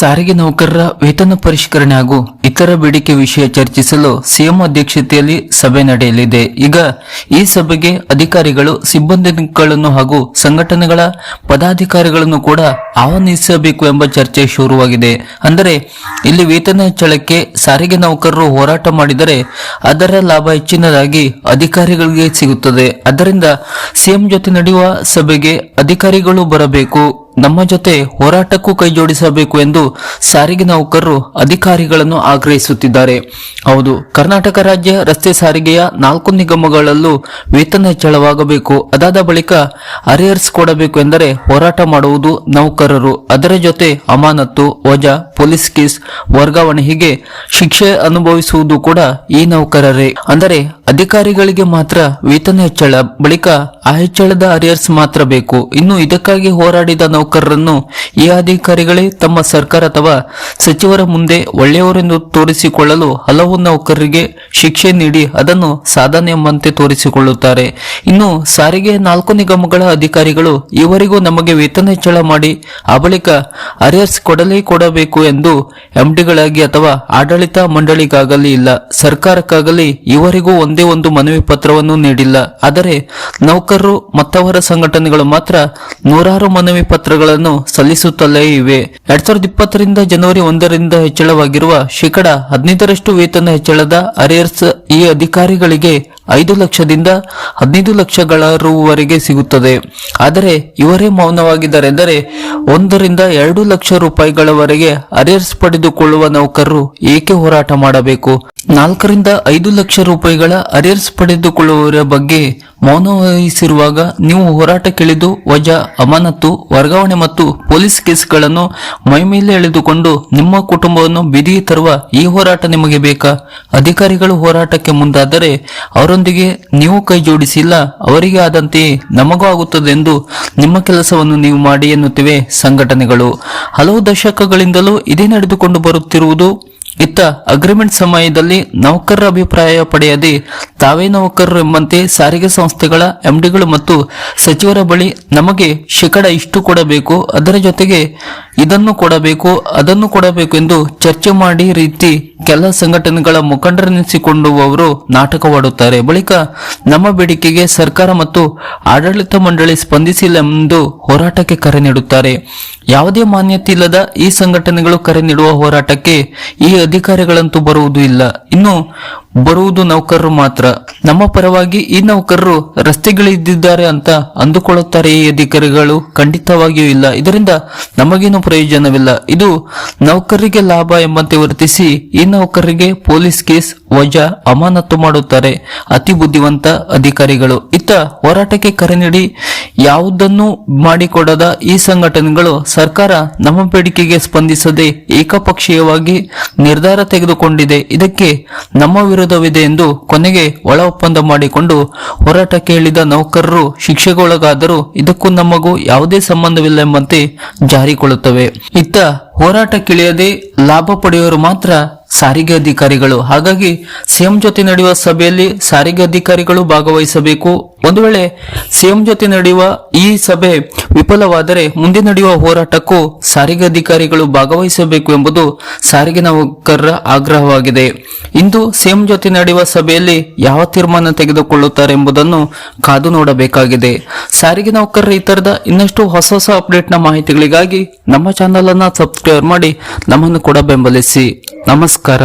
ಸಾರಿಗೆ ನೌಕರರ ವೇತನ ಪರಿಷ್ಕರಣೆ ಹಾಗೂ ಇತರ ಬೇಡಿಕೆ ವಿಷಯ ಚರ್ಚಿಸಲು ಸಿಎಂ ಅಧ್ಯಕ್ಷತೆಯಲ್ಲಿ ಸಭೆ ನಡೆಯಲಿದೆ. ಈಗ ಈ ಸಭೆಗೆ ಅಧಿಕಾರಿಗಳು, ಸಿಬ್ಬಂದಿಗಳನ್ನು ಹಾಗೂ ಸಂಘಟನೆಗಳ ಪದಾಧಿಕಾರಿಗಳನ್ನು ಕೂಡ ಆಹ್ವಾನಿಸಬೇಕು ಎಂಬ ಚರ್ಚೆ ಶುರುವಾಗಿದೆ. ಅಂದರೆ, ಇಲ್ಲಿ ವೇತನ ಹೆಚ್ಚಳಕ್ಕೆ ಸಾರಿಗೆ ನೌಕರರು ಹೋರಾಟ ಮಾಡಿದರೆ ಅದರ ಲಾಭ ಹೆಚ್ಚಿನದಾಗಿ ಅಧಿಕಾರಿಗಳಿಗೆ ಸಿಗುತ್ತದೆ. ಅದರಿಂದ ಸಿಎಂ ಜೊತೆ ನಡೆಯುವ ಸಭೆಗೆ ಅಧಿಕಾರಿಗಳು ಬರಬೇಕು. ನಮ್ಮ ಜೊತೆ ಹೋರಾಟಕ್ಕೂ ಕೈಜೋಡಿಸಬೇಕು ಎಂದು ಸಾರಿಗೆ ನೌಕರರು ಅಧಿಕಾರಿಗಳನ್ನು ಆಗ್ರಹಿಸುತ್ತಿದ್ದಾರೆ. ಹೌದು, ಕರ್ನಾಟಕ ರಾಜ್ಯ ರಸ್ತೆ ಸಾರಿಗೆಯ ನಾಲ್ಕು ನಿಗಮಗಳಲ್ಲೂ ವೇತನ ಹೆಚ್ಚಳವಾಗಬೇಕು. ಅದಾದ ಬಳಿಕ ಅರಿಯರ್ಸ್ ಕೊಡಬೇಕು ಎಂದರೆ ಹೋರಾಟ ಮಾಡುವುದು ನೌಕರರು. ಅದರ ಜೊತೆ ಅಮಾನತ್ತು, ವಜಾ, ಪೊಲೀಸ್ ಕೇಸ್ ವರ್ಗಾವಣೆ ಹೀಗೆ ಶಿಕ್ಷೆ ಅನುಭವಿಸುವುದು ಕೂಡ ಈ ನೌಕರರೇ. ಅಂದರೆ ಅಧಿಕಾರಿಗಳಿಗೆ ಮಾತ್ರ ವೇತನ ಹೆಚ್ಚಳ, ಬಳಿಕ ಆ ಹೆಚ್ಚಳದ ಅರಿಯರ್ಸ್ ಮಾತ್ರ ಬೇಕು. ಇನ್ನು ಇದಕ್ಕಾಗಿ ಹೋರಾಡಿದ ನೌಕರರನ್ನು ಈ ಅಧಿಕಾರಿಗಳೇ ತಮ್ಮ ಸರ್ಕಾರ ಅಥವಾ ಸಚಿವರ ಮುಂದೆ ಒಳ್ಳೆಯವರೆಂದು ತೋರಿಸಿಕೊಳ್ಳಲು ಹಲವು ನೌಕರರಿಗೆ ಶಿಕ್ಷೆ ನೀಡಿ ಅದನ್ನು ಸಾಧನೆ ಎಂಬಂತೆ ತೋರಿಸಿಕೊಳ್ಳುತ್ತಾರೆ. ಇನ್ನು ಸಾರಿಗೆ ನಾಲ್ಕು ನಿಗಮಗಳ ಅಧಿಕಾರಿಗಳು ಇವರಿಗೂ ನಮಗೆ ವೇತನ ಹೆಚ್ಚಳ ಮಾಡಿ ಆ ಬಳಿಕ ಅರಿಯರ್ಸ್ ಕೊಡಲೇ ಕೊಡಬೇಕು ಎಂದು ಎಂಡಿಗಳಾಗಿ ಅಥವಾ ಆಡಳಿತ ಮಂಡಳಿಗಾಗಲಿ ಇಲ್ಲ, ಸರ್ಕಾರಕ್ಕಾಗಲಿ ಇವರಿಗೂ ಒಂದೇ ಒಂದು ಮನವಿ ಪತ್ರವನ್ನು ನೀಡಿಲ್ಲ. ಆದರೆ ನೌಕರರು ಮತ್ತವರ ಸಂಘಟನೆಗಳು ಮಾತ್ರ ನೂರಾರು ಮನವಿ ಪತ್ರಗಳನ್ನು ಸಲ್ಲಿಸುತ್ತಲೇ ಇವೆ. ಎರಡ್ ಸಾವಿರದ ಇಪ್ಪತ್ತರಿಂದ ಜನವರಿ ಒಂದರಿಂದ ಹೆಚ್ಚಳವಾಗಿರುವ ಶೇಕಡ ಹದಿನೈದರಷ್ಟು ವೇತನ ಹೆಚ್ಚಳದ ಅರಿಯರ್ಸ್ ಈ ಅಧಿಕಾರಿಗಳಿಗೆ ಐದು ಲಕ್ಷದಿಂದ ಹದಿನೈದು ಲಕ್ಷಗಳವರೆಗೆ ಸಿಗುತ್ತದೆ. ಆದರೆ ಇವರೇ ಮೌನವಾಗಿದ್ದಾರೆಂದರೆ ಒಂದರಿಂದ ಎರಡು ಲಕ್ಷ ರೂಪಾಯಿಗಳವರೆಗೆ ಅರಿಯರ್ಸ್ ಪಡೆದುಕೊಳ್ಳುವ ನೌಕರರು ಏಕೆ ಹೋರಾಟ ಮಾಡಬೇಕು? ನಾಲ್ಕರಿಂದ ಐದು ಲಕ್ಷ ರೂಪಾಯಿಗಳ ಅರಿಯರ್ಸ್ ಪಡೆದುಕೊಳ್ಳುವವರ ಬಗ್ಗೆ ಮೌನ ವಹಿಸಿರುವಾಗ ನೀವು ಹೋರಾಟ ಕೇಳಿದ್ದು ವಜಾ, ಅಮಾನತ್ತು, ವರ್ಗಾವಣೆ ಮತ್ತು ಪೊಲೀಸ್ ಕೇಸ್ಗಳನ್ನು ಮೈಮೇಲೆ ಎಳೆದುಕೊಂಡು ನಿಮ್ಮ ಕುಟುಂಬವನ್ನು ಬೀದಿಗೆ ತರುವ ಈ ಹೋರಾಟ ನಿಮಗೆ ಬೇಕಾ? ಅಧಿಕಾರಿಗಳು ಹೋರಾಟಕ್ಕೆ ಮುಂದಾದರೆ ಅವರೊಂದಿಗೆ ನೀವು ಕೈ ಜೋಡಿಸಿಲ್ಲ, ಅವರಿಗೆ ಆದಂತೆಯೇ ನಮಗೂ ಆಗುತ್ತದೆ ಎಂದು ನಿಮ್ಮ ಕೆಲಸವನ್ನು ನೀವು ಮಾಡಿ ಎನ್ನುತ್ತಿವೆ ಸಂಘಟನೆಗಳು. ಹಲವು ದಶಕಗಳಿಂದಲೂ ಇದೇ ನಡೆದುಕೊಂಡು ಬರುತ್ತಿರುವುದು ಇತ್ತ ಅಗ್ರಿಮೆಂಟ್ ಸಮಯದಲ್ಲಿ ನೌಕರರ ಅಭಿಪ್ರಾಯ ಪಡೆಯದೆ ತಾವೇ ನೌಕರರು ಎಂಬಂತೆ ಸಾರಿಗೆ ಸಂಸ್ಥೆಗಳ ಎಂಡಿಗಳು ಮತ್ತು ಸಚಿವರ ಬಳಿ ನಮಗೆ ಶೇಕಡ ಇಷ್ಟು ಕೊಡಬೇಕು. ಅದರ ಜೊತೆಗೆ ಇದನ್ನು ಕೊಡಬೇಕು, ಅದನ್ನು ಕೊಡಬೇಕು ಎಂದು ಚರ್ಚೆ ಮಾಡಿ ರೀತಿ ಕೆಲ ಸಂಘಟನೆಗಳ ಮುಖಂಡರೆನಿಸಿಕೊಂಡುವವರು ನಾಟಕವಾಡುತ್ತಾರೆ. ಬಳಿಕ ನಮ್ಮ ಬೇಡಿಕೆಗೆ ಸರ್ಕಾರ ಮತ್ತು ಆಡಳಿತ ಮಂಡಳಿ ಸ್ಪಂದಿಸಿಲ್ಲ ಎಂದು ಹೋರಾಟಕ್ಕೆ ಕರೆ ನೀಡುತ್ತಾರೆ. ಯಾವುದೇ ಮಾನ್ಯತೆ ಇಲ್ಲದ ಈ ಸಂಘಟನೆಗಳು ಕರೆ ನೀಡುವ ಹೋರಾಟಕ್ಕೆ ಈ ಅಧಿಕಾರಿಗಳಂತೂ ಬರುವುದು ಇಲ್ಲ. ಇನ್ನು ಬರುವುದು ನೌಕರರು ಮಾತ್ರ. ನಮ್ಮ ಪರವಾಗಿ ಈ ನೌಕರರು ರಸ್ತೆಗಳಿದ್ದಿದ್ದಾರೆ ಅಂತ ಅಂದುಕೊಳ್ಳುತ್ತಾರೆ ಈ ಅಧಿಕಾರಿಗಳು? ಖಂಡಿತವಾಗಿಯೂ ಇಲ್ಲ. ಇದರಿಂದ ನಮಗೇನು ಪ್ರಯೋಜನವಿಲ್ಲ. ಇದು ನೌಕರರಿಗೆ ಲಾಭ ಎಂಬಂತೆ ವರ್ತಿಸಿ ಈ ನೌಕರರಿಗೆ ಪೊಲೀಸ್ ಕೇಸ್ ವಜಾ ಅಮಾನತು ಮಾಡುತ್ತಾರೆ ಅತಿ ಬುದ್ಧಿವಂತ ಅಧಿಕಾರಿಗಳು. ಇತ್ತ ಹೋರಾಟಕ್ಕೆ ಕರೆ ನೀಡಿ ಯಾವುದನ್ನು ಮಾಡಿಕೊಡದ ಈ ಸಂಘಟನೆಗಳು ಸರ್ಕಾರ ನಮ್ಮ ಬೇಡಿಕೆಗೆ ಸ್ಪಂದಿಸದೆ ಏಕಪಕ್ಷೀಯವಾಗಿ ನಿರ್ಧಾರ ತೆಗೆದುಕೊಂಡಿದೆ. ಇದಕ್ಕೆ ನಮ್ಮ ವಿರೋಧವಿದೆ ಎಂದು ಕೊನೆಗೆ ಒಳ ಒಪ್ಪಂದ ಮಾಡಿಕೊಂಡು ಹೋರಾಟ ಕೇಳಿದ ನೌಕರರು ಶಿಕ್ಷೆಗೊಳಗಾದರೂ ಇದಕ್ಕೂ ನಮಗೂ ಯಾವುದೇ ಸಂಬಂಧವಿಲ್ಲ ಎಂಬಂತೆ ಜಾರಿಕೊಳ್ಳುತ್ತವೆ ಇತ್ತ ಹೋರಾಟಕ್ಕಿಳಿಯದೆ ಲಾಭ ಪಡೆಯುವರು ಮಾತ್ರ ಸಾರಿಗೆ ಅಧಿಕಾರಿಗಳು. ಹಾಗಾಗಿ ಸಿಎಂ ಜೊತೆ ನಡೆಯುವ ಸಭೆಯಲ್ಲಿ ಸಾರಿಗೆ ಅಧಿಕಾರಿಗಳು ಭಾಗವಹಿಸಬೇಕು. ಒಂದು ವೇಳೆ ಸಿಎಂ ಜೊತೆ ನಡೆಯುವ ಈ ಸಭೆ ವಿಫಲವಾದರೆ ಮುಂದೆ ನಡೆಯುವ ಹೋರಾಟಕ್ಕೂ ಸಾರಿಗೆ ಅಧಿಕಾರಿಗಳು ಭಾಗವಹಿಸಬೇಕು ಎಂಬುದು ಸಾರಿಗೆ ನೌಕರರ ಆಗ್ರಹವಾಗಿದೆ. ಇಂದು ಸಿಎಂ ಜೊತೆ ನಡೆಯುವ ಸಭೆಯಲ್ಲಿ ಯಾವ ತೀರ್ಮಾನ ತೆಗೆದುಕೊಳ್ಳುತ್ತಾರೆ ಎಂಬುದನ್ನು ಕಾದು ನೋಡಬೇಕಾಗಿದೆ. ಸಾರಿಗೆ ನೌಕರರ ಈ ತರದ ಇನ್ನಷ್ಟು ಹೊಸ ಹೊಸ ಅಪ್ಡೇಟ್ನ ಮಾಹಿತಿಗಳಿಗಾಗಿ ನಮ್ಮ ಚಾನಲ್ ಅನ್ನು ಸಬ್ಸ್ಕ್ರೈಬ್ ಮಾಡಿ ನಮ್ಮನ್ನು ಕೂಡ ಬೆಂಬಲಿಸಿ. ನಮಸ್ಕಾರ.